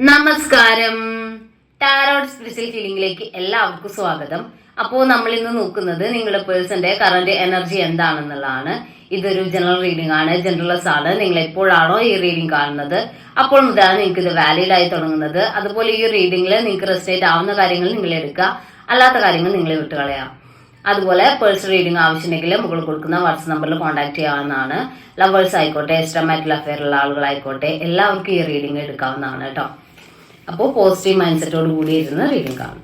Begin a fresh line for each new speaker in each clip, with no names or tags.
നമസ്കാരം. Tarot spiritual ഹീലിംഗിലേക്ക് എല്ലാവർക്കും സ്വാഗതം. അപ്പോൾ നമ്മൾ ഇന്ന് നോക്കുന്നത് നിങ്ങളുടെ പേഴ്സന്റെ കറന്റ് എനർജി എന്താണെന്നുള്ളതാണ്. ഇതൊരു ജനറൽ റീഡിംഗ് ആണ് ജനറലസ് ആണ്. നിങ്ങൾ എപ്പോഴാണോ ഈ റീഡിംഗ് കാണുന്നത്? അപ്പോൾ മുതലാണ് നിങ്ങൾക്ക് ഇത് വാലിഡ് ആയി തുടങ്ങുന്നത്. അതുപോലെ ഈ റീഡിംഗിൽ നിങ്ങൾക്ക് റെസ്റ്റേറ്റ് ആവുന്ന കാര്യങ്ങൾ നിങ്ങൾ എടുക്കുക. അല്ലാത്ത കാര്യങ്ങൾ നിങ്ങൾ വിട്ടുകളയാം. അതുപോലെ പേഴ്സണൽ റീഡിംഗ് ആവശ്യമുണ്ടെങ്കിൽ മുകളിൽ കൊടുക്കുന്ന വാട്സ്ആപ്പ് നമ്പറിൽ കോൺടാക്ട് ചെയ്യാവുന്നതാണ്. ലവേഴ്സ് ആയിക്കോട്ടെ എക്സ്ട്രാമാറ്റിൽ അഫെയർ ഉള്ള ആളുകളായിക്കോട്ടെ എല്ലാവർക്കും ഈ റീഡിംഗ് എടുക്കാവുന്നതാണ് കേട്ടോ. അപ്പോൾ പോസിറ്റീവ് മൈൻഡ് സെറ്റോട് കൂടി ഇരുന്ന് റീഡിങ് കാണും.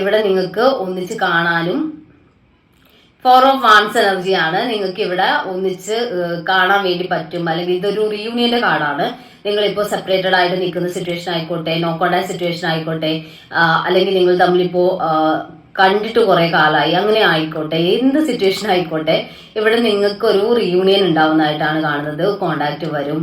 ഇവിടെ നിങ്ങൾക്ക് ഒന്നിച്ച് കാണാനും ഫോർ ഓഫ് വാൺസ് എനർജിയാണ് നിങ്ങൾക്ക് ഇവിടെ ഒന്നിച്ച് കാണാൻ വേണ്ടി പറ്റും. അല്ലെങ്കിൽ ഇതൊരു റീയൂണിയന്റെ കാർഡാണ്. നിങ്ങൾ ഇപ്പോൾ സെപ്പറേറ്റഡ് ആയിട്ട് നിൽക്കുന്ന സിറ്റുവേഷൻ ആയിക്കോട്ടെ നോ സിറ്റുവേഷൻ ആയിക്കോട്ടെ അല്ലെങ്കിൽ നിങ്ങൾ തമ്മിലിപ്പോ കണ്ടിട്ട് കുറെ കാലമായി അങ്ങനെ ആയിക്കോട്ടെ എന്ത് സിറ്റുവേഷൻ ആയിക്കോട്ടെ ഇവിടെ നിങ്ങൾക്ക് ഒരു റീയൂണിയൻ ഉണ്ടാവുന്നതായിട്ടാണ് കാണുന്നത്. കോണ്ടാക്ട് വരും.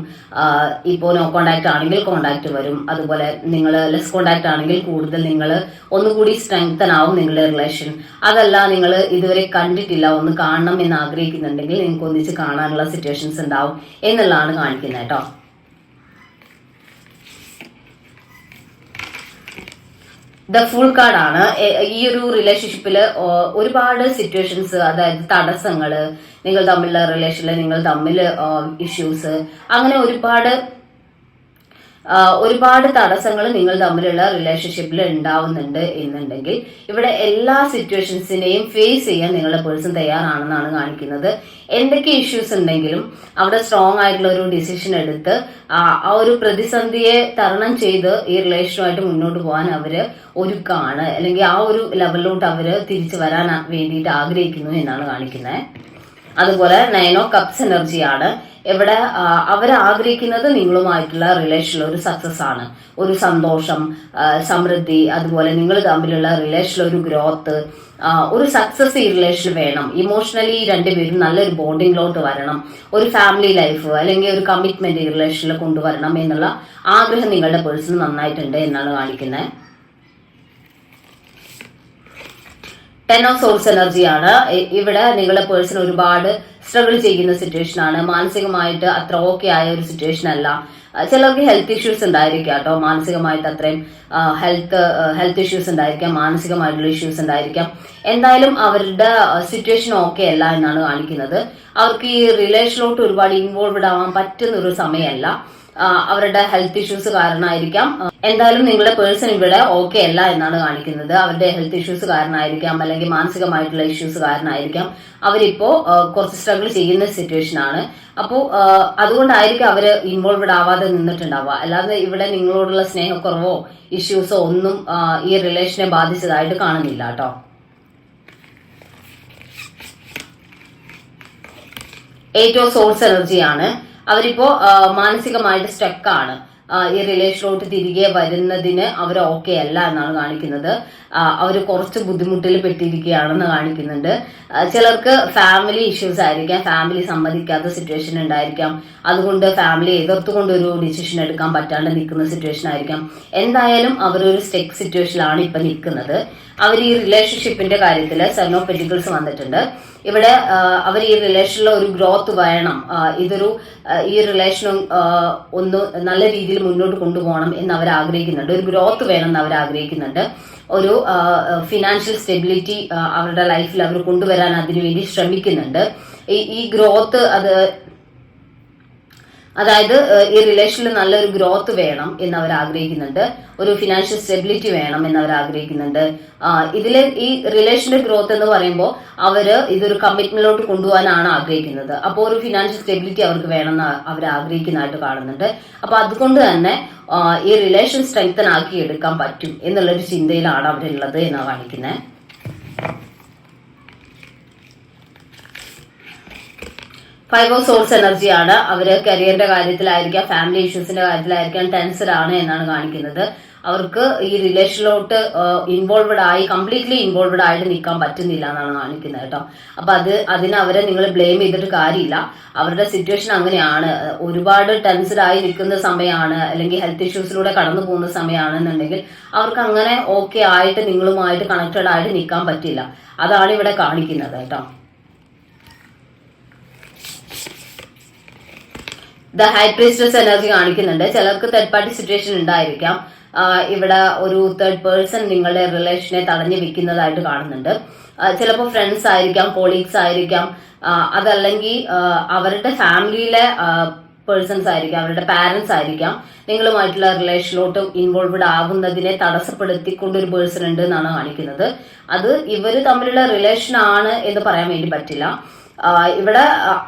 ഇപ്പോൾ നോ കോണ്ടാക്ട് ആണെങ്കിൽ കോണ്ടാക്ട് വരും. അതുപോലെ നിങ്ങൾ ലെസ് കോണ്ടാക്ട് ആണെങ്കിൽ കൂടുതൽ നിങ്ങൾ ഒന്നുകൂടി സ്ട്രെങ്തൻ ആവും നിങ്ങളുടെ റിലേഷൻ അതല്ല നിങ്ങൾ ഇതുവരെ കണ്ടിട്ടില്ല ഒന്ന് കാണണം എന്ന് ആഗ്രഹിക്കുന്നുണ്ടെങ്കിൽ നിങ്ങൾക്ക് ഒന്നിച്ച് കാണാനുള്ള സിറ്റുവേഷൻസ് ഉണ്ടാവും എന്നുള്ളതാണ് കാണിക്കുന്നത് കേട്ടോ. ദ ഫുൾ കാർഡാണ് ഈ ഒരു റിലേഷൻഷിപ്പിൽ ഒരുപാട് സിറ്റുവേഷൻസ് അതായത് തടസ്സങ്ങൾ നിങ്ങൾ തമ്മിലുള്ള റിലേഷനിൽ നിങ്ങൾ തമ്മിൽ ഇഷ്യൂസ് അങ്ങനെ ഒരുപാട് ഒരുപാട് തടസ്സങ്ങൾ നിങ്ങൾ തമ്മിലുള്ള റിലേഷൻഷിപ്പിൽ ഉണ്ടാവുന്നുണ്ട് എന്നുണ്ടെങ്കിൽ ഇവിടെ എല്ലാ സിറ്റുവേഷൻസിനെയും ഫേസ് ചെയ്യാൻ നിങ്ങളുടെ പേഴ്സൺ തയ്യാറാണെന്നാണ് കാണിക്കുന്നത്. എന്തൊക്കെ ഇഷ്യൂസ് ഉണ്ടെങ്കിലും അവിടെ സ്ട്രോങ് ആയിട്ടുള്ള ഒരു ഡിസിഷൻ എടുത്ത് ആ ഒരു പ്രതിസന്ധിയെ തരണം ചെയ്ത് ഈ റിലേഷനുമായിട്ട് മുന്നോട്ട് പോകാൻ അവർ ഒരുക്കാണ്. അല്ലെങ്കിൽ ആ ഒരു ലെവലിലോട്ട് അവർ തിരിച്ചു വരാൻ വേണ്ടിയിട്ട് ആഗ്രഹിക്കുന്നു എന്നാണ് കാണിക്കുന്നത്. അതുപോലെ ഓഫ് കപ്സ് എനർജിയാണ് ഇവിടെ അവർ ആഗ്രഹിക്കുന്നത് നിങ്ങളുമായിട്ടുള്ള റിലേഷനിൽ ഒരു സക്സസ് ആണ്. ഒരു സന്തോഷം സമൃദ്ധി അതുപോലെ നിങ്ങൾ തമ്മിലുള്ള റിലേഷനിൽ ഒരു ഗ്രോത്ത് ഒരു സക്സസ് ഈ റിലേഷൻ വേണം. ഇമോഷണലി രണ്ടുപേരും നല്ലൊരു ബോണ്ടിങ്ങിലോട്ട് വരണം. ഒരു ഫാമിലി ലൈഫ് അല്ലെങ്കിൽ ഒരു കമ്മിറ്റ്മെന്റ് ഈ റിലേഷനിൽ കൊണ്ടുവരണം എന്നുള്ള ആഗ്രഹം നിങ്ങളുടെ പേഴ്സൺ നന്നായിട്ടുണ്ട് എന്നാണ് കാണിക്കുന്നത് ടെൻ ഓഫ് സോൾസ് എനർജിയാണ് ഇവിടെ നിങ്ങളുടെ പേഴ്സൺ ഒരുപാട് സ്ട്രഗിൾ ചെയ്യുന്ന സിറ്റുവേഷൻ ആണ്. മാനസികമായിട്ട് അത്ര ഓക്കെ ആയ ഒരു സിറ്റുവേഷൻ അല്ല. ചിലർക്ക് ഹെൽത്ത് ഇഷ്യൂസ് ഉണ്ടായിരിക്കാം കേട്ടോ. മാനസികമായിട്ട് അത്രയും ഹെൽത്ത് ഹെൽത്ത് ഇഷ്യൂസ് ഉണ്ടായിരിക്കാം. മാനസികമായിട്ടുള്ള ഇഷ്യൂസ് ഉണ്ടായിരിക്കാം. എന്തായാലും അവരുടെ സിറ്റുവേഷൻ ഓക്കെ അല്ല എന്നാണ് കാണിക്കുന്നത്. അവർക്ക് ഈ റിലേഷനിലോട്ട് ഒരുപാട് ഇൻവോൾവ്ഡ് ആവാൻ പറ്റുന്ന ഒരു സമയമല്ല. അവരുടെ ഹെൽത്ത് ഇഷ്യൂസ് കാരണമായിരിക്കാം. എന്തായാലും നിങ്ങളുടെ പേഴ്സൺ ഇവിടെ ഓക്കെ അല്ല എന്നാണ് കാണിക്കുന്നത്. അവരുടെ ഹെൽത്ത് ഇഷ്യൂസ് കാരണമായിരിക്കാം അല്ലെങ്കിൽ മാനസികമായിട്ടുള്ള ഇഷ്യൂസ് കാരണമായിരിക്കാം. അവരിപ്പോ കുറച്ച് സ്ട്രഗിൾ ചെയ്യുന്ന സിറ്റുവേഷൻ ആണ്. അപ്പോൾ അതുകൊണ്ടായിരിക്കും അവർ ഇൻവോൾവ്ഡ് ആവാതെ നിന്നിട്ടുണ്ടാവുക. അല്ലാതെ ഇവിടെ നിങ്ങളോടുള്ള സ്നേഹക്കുറവോ ഇഷ്യൂസോ ഒന്നും ഈ റിലേഷനെ ബാധിച്ചതായിട്ട് കാണുന്നില്ല കേട്ടോ. എയ്റ്റ് ഓഫ് സോൾസ് എനർജിയാണ് അവരിപ്പോ മാനസികമായിട്ട് സ്റ്റക്കാണ് ഈ റിലേഷനിലോട്ട് തിരികെ വരുന്നതിന് അവർ ഓക്കെ അല്ല എന്നാണ് കാണിക്കുന്നത്. അവർ കുറച്ച് ബുദ്ധിമുട്ടിൽ പെട്ടിരിക്കുകയാണെന്ന് കാണിക്കുന്നുണ്ട്. ചിലർക്ക് ഫാമിലി ഇഷ്യൂസ് ആയിരിക്കാം ഫാമിലി സമ്മതിക്കാത്ത സിറ്റുവേഷൻ ഉണ്ടായിരിക്കാം. അതുകൊണ്ട് ഫാമിലി എതിർത്തുകൊണ്ട് ഒരു ഡിസിഷൻ എടുക്കാൻ പറ്റാണ്ട് നിൽക്കുന്ന സിറ്റുവേഷൻ ആയിരിക്കാം. എന്തായാലും അവരൊരു സ്റ്റെക് സിറ്റുവേഷനിലാണ് ഇപ്പൊ നിൽക്കുന്നത്. അവർ ഈ റിലേഷൻഷിപ്പിന്റെ കാര്യത്തിൽ സെവൻ വന്നിട്ടുണ്ട്. ഇവിടെ അവർ ഈ റിലേഷനിൽ ഒരു ഗ്രോത്ത് വേണം. ഇതൊരു ഈ റിലേഷൻ ഒന്ന് നല്ല രീതിയിൽ മുന്നോട്ട് കൊണ്ടുപോകണം എന്ന് അവർ ആഗ്രഹിക്കുന്നുണ്ട്. ഒരു ഗ്രോത്ത് വേണം എന്ന് അവർ ആഗ്രഹിക്കുന്നുണ്ട്. ഒരു ഫിനാൻഷ്യൽ സ്റ്റെബിലിറ്റി അവരുടെ ലൈഫിൽ അവർ കൊണ്ടുവരാൻ അതിനുവേണ്ടി ശ്രമിക്കുന്നുണ്ട്. ഈ ഗ്രോത്ത് അത് അതായത് ഈ റിലേഷനിൽ നല്ലൊരു ഗ്രോത്ത് വേണം എന്ന് അവർ ആഗ്രഹിക്കുന്നുണ്ട് ഒരു ഫിനാൻഷ്യൽ സ്റ്റെബിലിറ്റി വേണം എന്ന് അവർ ആഗ്രഹിക്കുന്നുണ്ട് ഇതിലെ ഈ റിലേഷന്റെ ഗ്രോത്ത് എന്ന് പറയുമ്പോൾ അവർ ഇതൊരു കമ്മിറ്റ്മെന്റിലോട്ട് കൊണ്ടുപോകാനാണ് ആഗ്രഹിക്കുന്നത്. അപ്പോൾ ഒരു ഫിനാൻഷ്യൽ സ്റ്റെബിലിറ്റി അവർക്ക് വേണമെന്ന് അവർ ആഗ്രഹിക്കുന്നതായിട്ട് കാണുന്നുണ്ട്. അപ്പൊ അതുകൊണ്ട് തന്നെ ഈ റിലേഷൻ സ്ട്രെങ്തൻ ആക്കി എടുക്കാൻ പറ്റും എന്നുള്ളൊരു ചിന്തയിലാണ് അവരുള്ളത് എന്നാണ് കാണിക്കുന്നത് ഫൈവ് ഓഫ് സോൾസ് എനർജിയാണ് അവർ കരിയറിന്റെ കാര്യത്തിലായിരിക്കാം ഫാമിലി ഇഷ്യൂസിന്റെ കാര്യത്തിലായിരിക്കാം ടെൻസ്ഡ് ആണ് എന്നാണ് കാണിക്കുന്നത്. അവർക്ക് ഈ റിലേഷനിലോട്ട് ഇൻവോൾവഡ് ആയി കംപ്ലീറ്റ്ലി ഇൻവോൾവഡ് ആയിട്ട് നിൽക്കാൻ പറ്റുന്നില്ല എന്നാണ് കാണിക്കുന്നത് കേട്ടോ. അപ്പൊ അത് അതിന് അവരെ നിങ്ങൾ ബ്ലെയിം ചെയ്തിട്ട് കാര്യമില്ല. അവരുടെ സിറ്റുവേഷൻ അങ്ങനെയാണ്. ഒരുപാട് ടെൻസ്ഡ് ആയി നിൽക്കുന്ന സമയമാണ് അല്ലെങ്കിൽ ഹെൽത്ത് ഇഷ്യൂസിലൂടെ കടന്നു പോകുന്ന സമയമാണെന്നുണ്ടെങ്കിൽ അവർക്ക് അങ്ങനെ ഓക്കെ ആയിട്ട് നിങ്ങളുമായിട്ട് കണക്റ്റഡ് ആയിട്ട് നിൽക്കാൻ പറ്റില്ല. അതാണ് ഇവിടെ കാണിക്കുന്നത് കേട്ടോ. ദ ഹൈ എനർജി കാണിക്കുന്നുണ്ട്. ചിലർക്ക് തേർഡ് പാർട്ടി സിറ്റുവേഷൻ ഉണ്ടായിരിക്കാം ഇവിടെ ഒരു തേർഡ് പേഴ്സൺ നിങ്ങളുടെ റിലേഷനെ തടഞ്ഞു വെക്കുന്നതായിട്ട് കാണുന്നുണ്ട്. ചിലപ്പോൾ ഫ്രണ്ട്സ് ആയിരിക്കാം കൊളീഗ്സ് ആയിരിക്കാം. അതല്ലെങ്കിൽ അവരുടെ ഫാമിലിയിലെ പേഴ്സൺസ് ആയിരിക്കാം അവരുടെ പാരന്റ്സ് ആയിരിക്കാം. നിങ്ങളുമായിട്ടുള്ള റിലേഷനിലോട്ട് ഇൻവോൾവ്ഡ് ആകുന്നതിനെ തടസ്സപ്പെടുത്തിക്കൊണ്ട് ഒരു പേഴ്സൺ ഉണ്ട് എന്നാണ് കാണിക്കുന്നത്. അത് ഇവർ തമ്മിലുള്ള റിലേഷൻ ആണ് എന്ന് പറയാൻ വേണ്ടി പറ്റില്ല. ഇവിടെ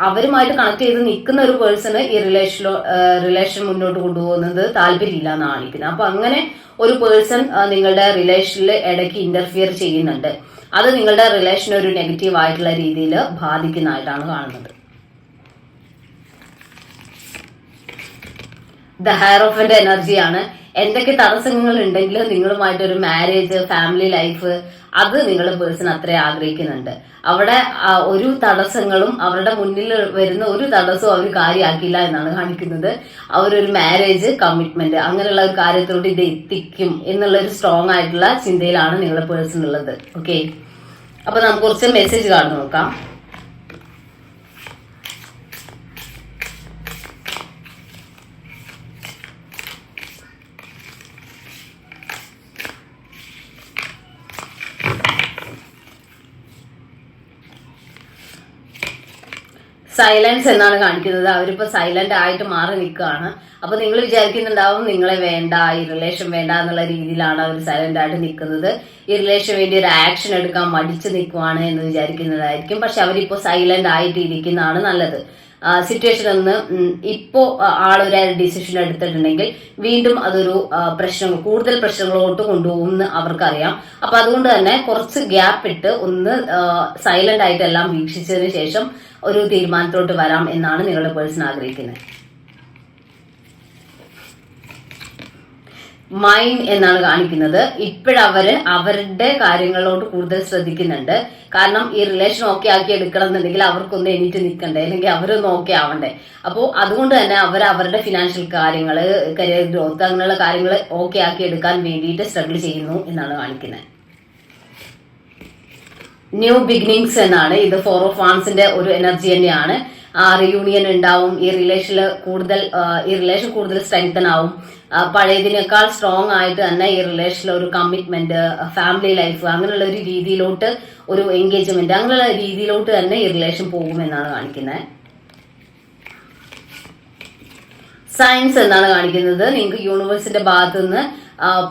അവരുമായിട്ട് കണക്ട് ചെയ്ത് നിൽക്കുന്ന ഒരു പേഴ്സണ് ഈ റിലേഷനിലോ റിലേഷൻ മുന്നോട്ട് കൊണ്ടുപോകുന്നത് താല്പര്യമില്ല എന്നാണ്. കാണിക്കുന്നത് അപ്പൊ അങ്ങനെ ഒരു പേഴ്സൺ നിങ്ങളുടെ റിലേഷനിൽ ഇടയ്ക്ക് ഇന്റർഫിയർ ചെയ്യുന്നുണ്ട്. അത് നിങ്ങളുടെ റിലേഷൻ ഒരു നെഗറ്റീവ് ആയിട്ടുള്ള രീതിയിൽ ബാധിക്കുന്നതായിട്ടാണ് കാണുന്നത്. ദ ഹയർ ഓഫിന്റെ എനർജിയാണ് എന്തൊക്കെ തടസ്സങ്ങൾ ഉണ്ടെങ്കിലും നിങ്ങളുമായിട്ട് ഒരു മാരേജ് ഫാമിലി ലൈഫ് അത് നിങ്ങളുടെ പേഴ്സൺ അത്ര ആഗ്രഹിക്കുന്നുണ്ട്. അവിടെ ഒരു തടസ്സങ്ങളും അവരുടെ മുന്നിൽ വരുന്ന ഒരു തടസ്സവും അവർ കാര്യമാക്കില്ല എന്നാണ് കാണിക്കുന്നത്. അവരൊരു മാരേജ് കമ്മിറ്റ്മെന്റ് അങ്ങനെയുള്ള ഒരു കാര്യത്തോട് ഇത് എത്തിക്കും എന്നുള്ള ഒരു സ്ട്രോങ് ആയിട്ടുള്ള ചിന്തയിലാണ് നിങ്ങളുടെ പേഴ്സൺ ഉള്ളത്. ഓക്കെ അപ്പൊ നമുക്ക് കുറച്ച് മെസ്സേജ് കാണുന്നു നോക്കാം. സൈലൻസ് എന്നാണ് കാണിക്കുന്നത്. അവരിപ്പോ സൈലന്റ് ആയിട്ട് മാറി നിൽക്കുകയാണ്. അപ്പൊ നിങ്ങൾ വിചാരിക്കുന്നുണ്ടാവും നിങ്ങളെ വേണ്ട ഈ റിലേഷൻ വേണ്ട എന്നുള്ള രീതിയിലാണ് അവർ സൈലന്റ് ആയിട്ട് നിൽക്കുന്നത്. ഈ റിലേഷൻ വേണ്ടി ഒരു ആക്ഷൻ എടുക്കാൻ മടിച്ചു നിൽക്കുവാണ് എന്ന് വിചാരിക്കുന്നതായിരിക്കും. പക്ഷെ അവരിപ്പോ സൈലന്റ് ആയിട്ട് ഇരിക്കുന്നതാണ് നല്ലത്. സിറ്റുവേഷൻ ഒന്ന് ഇപ്പോ ആളൊരു ഡിസിഷൻ എടുത്തിട്ടുണ്ടെങ്കിൽ വീണ്ടും അതൊരു പ്രശ്നങ്ങൾ പ്രശ്നം കൂടുതൽ പ്രശ്നങ്ങളോട്ട് കൊണ്ടുപോകും എന്ന് അവർക്കറിയാം. അപ്പൊ അതുകൊണ്ട് തന്നെ കുറച്ച് ഗ്യാപ്പ് ഇട്ട് ഒന്ന് സൈലന്റ് ആയിട്ട് എല്ലാം വീക്ഷിച്ചതിന് ശേഷം ഒരു തീരുമാനത്തോട്ട് വരാം എന്നാണ് നിങ്ങളുടെ പേഴ്സൺ ആഗ്രഹിക്കുന്നത്. മൈൻഡ് എന്നാണ് കാണിക്കുന്നത്. ഇപ്പോഴവര് അവരുടെ കാര്യങ്ങളോട് കൂടുതൽ ശ്രദ്ധിക്കുന്നുണ്ട്. കാരണം ഈ റിലേഷൻ ഓക്കെ ആക്കി എടുക്കണം എന്നുണ്ടെങ്കിൽ അവർക്കൊന്ന് എണീറ്റ് നിൽക്കണ്ടേ? അല്ലെങ്കിൽ അവരൊന്ന് ഓക്കെ ആവണ്ടേ? അപ്പോൾ അതുകൊണ്ട് തന്നെ അവർ അവരുടെ ഫിനാൻഷ്യൽ കാര്യങ്ങൾ കരിയർ ഗ്രോത്ത് അങ്ങനെയുള്ള കാര്യങ്ങൾ ഓക്കെ ആക്കി എടുക്കാൻ വേണ്ടിയിട്ട് സ്ട്രഗിൾ ചെയ്യുന്നു എന്നാണ് കാണിക്കുന്നത്. ന്യൂ ബിഗിനിങ്സ് എന്നാണ്. ഇത് ഫോർ ഓഫ് വാൺസിന്റെ ഒരു എനർജി തന്നെയാണ്. ആ റിയൂണിയൻ ഉണ്ടാവും. ഈ റിലേഷനിൽ കൂടുതൽ ഈ റിലേഷൻ കൂടുതൽ സ്ട്രെങ്തൻ ആവും. പഴയതിനേക്കാൾ സ്ട്രോങ് ആയിട്ട് തന്നെ ഈ റിലേഷനിൽ ഒരു കമ്മിറ്റ്മെന്റ് ഫാമിലി ലൈഫ് അങ്ങനെയുള്ള ഒരു രീതിയിലോട്ട് ഒരു എൻഗേജ്മെന്റ് അങ്ങനെയുള്ള രീതിയിലോട്ട് തന്നെ ഈ റിലേഷൻ പോകുമെന്നാണ് കാണിക്കുന്നത് സയൻസ് എന്നാണ് കാണിക്കുന്നത്. നിങ്ങൾക്ക് യൂണിവേഴ്സിന്റെ ഭാഗത്തു നിന്ന്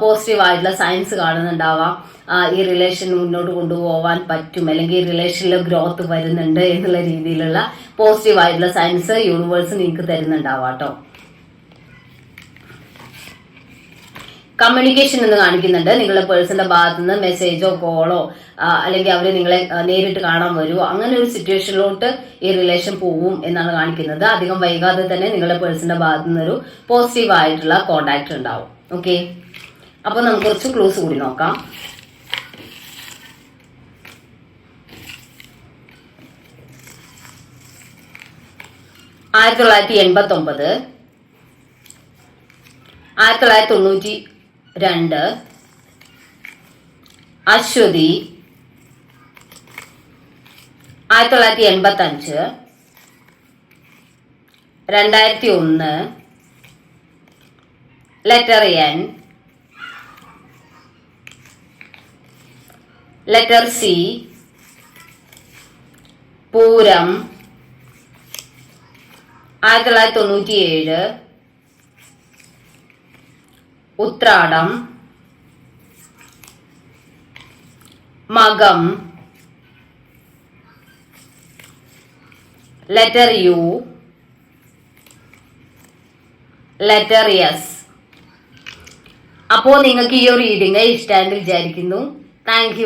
പോസിറ്റീവ് ആയിട്ടുള്ള സയൻസ് കാണുന്നുണ്ടാവാം. ഈ റിലേഷൻ മുന്നോട്ട് കൊണ്ടുപോകാൻ പറ്റും. അല്ലെങ്കിൽ ഈ റിലേഷനിൽ ഗ്രോത്ത് വരുന്നുണ്ട് എന്നുള്ള രീതിയിലുള്ള പോസിറ്റീവ് ആയിട്ടുള്ള സയൻസ് യൂണിവേഴ്സ് നിങ്ങൾക്ക് തരുന്നുണ്ടാവാം കമ്മ്യൂണിക്കേഷൻ എന്ന് കാണിക്കുന്നുണ്ട്. നിങ്ങളുടെ പേഴ്സന്റെ ഭാഗത്തു നിന്ന് മെസ്സേജോ കോളോ അല്ലെങ്കിൽ അവർ നിങ്ങളെ നേരിട്ട് കാണാൻ വരുമോ അങ്ങനെ ഒരു സിറ്റുവേഷനിലോട്ട് ഈ റിലേഷൻ പോവും എന്നാണ് കാണിക്കുന്നത്. അധികം വൈകാതെ തന്നെ നിങ്ങളുടെ പേഴ്സന്റെ ഭാഗത്തു നിന്നൊരു പോസിറ്റീവ് ആയിട്ടുള്ള കോണ്ടാക്ട് ഉണ്ടാവും. ഓക്കെ അപ്പൊ നമുക്ക് കുറച്ച് ക്ലോസ് കൂടി നോക്കാം. ആയിരത്തി തൊള്ളായിരത്തി എൺപത്തി ഒമ്പത് ആയിരത്തി തൊള്ളായിരത്തി തൊണ്ണൂറ്റി രണ്ട് അശ്വതി. ആയിരത്തി തൊള്ളായിരത്തി എൺപത്തി അഞ്ച് രണ്ടായിരത്തി ഒന്ന് ലെറ്റർ എൻ ലെറ്റർ സി പൂരം. ആയിരത്തി തൊള്ളായിരത്തി തൊണ്ണൂറ്റി ഏഴ് ഉത്രാടം. മകം. ലെറ്റർ യു ലെറ്റർ എസ് അപ്പോ നിങ്ങൾക്ക് ഈ ഒരു റീഡിങ് ഇഷ്ടമായെന്ന് വിചാരിക്കുന്നു. താങ്ക്